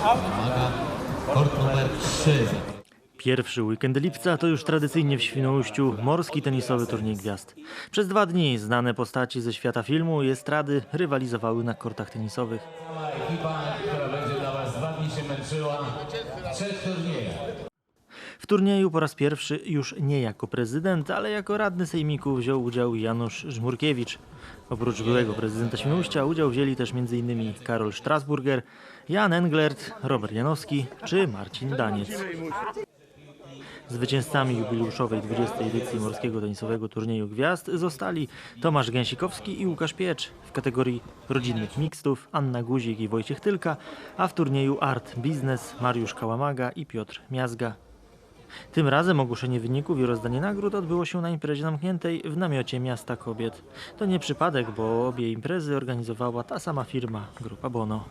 Kalamaga. Kort numer 3. Pierwszy weekend lipca to już tradycyjnie w Świnoujściu morski tenisowy turniej gwiazd. Przez dwa dni znane postaci ze świata filmu i estrady rywalizowały na kortach tenisowych. Ekipa, która będzie dla Was dwa dni się męczyła trzech turniejach. W turnieju po raz pierwszy już nie jako prezydent, ale jako radny sejmiku wziął udział Janusz Żmurkiewicz. Oprócz byłego prezydenta Świnoujścia udział wzięli też m.in. Karol Strasburger, Jan Englert, Robert Janowski czy Marcin Daniec. Zwycięzcami jubileuszowej 20. edycji morskiego tenisowego turnieju gwiazd zostali Tomasz Gęsikowski i Łukasz Piecz. W kategorii rodzinnych mixtów Anna Guzik i Wojciech Tylka, a w turnieju Art Biznes Mariusz Kałamaga i Piotr Miazga. Tym razem ogłoszenie wyników i rozdanie nagród odbyło się na imprezie zamkniętej w namiocie Miasta Kobiet. To nie przypadek, bo obie imprezy organizowała ta sama firma, Grupa Bono.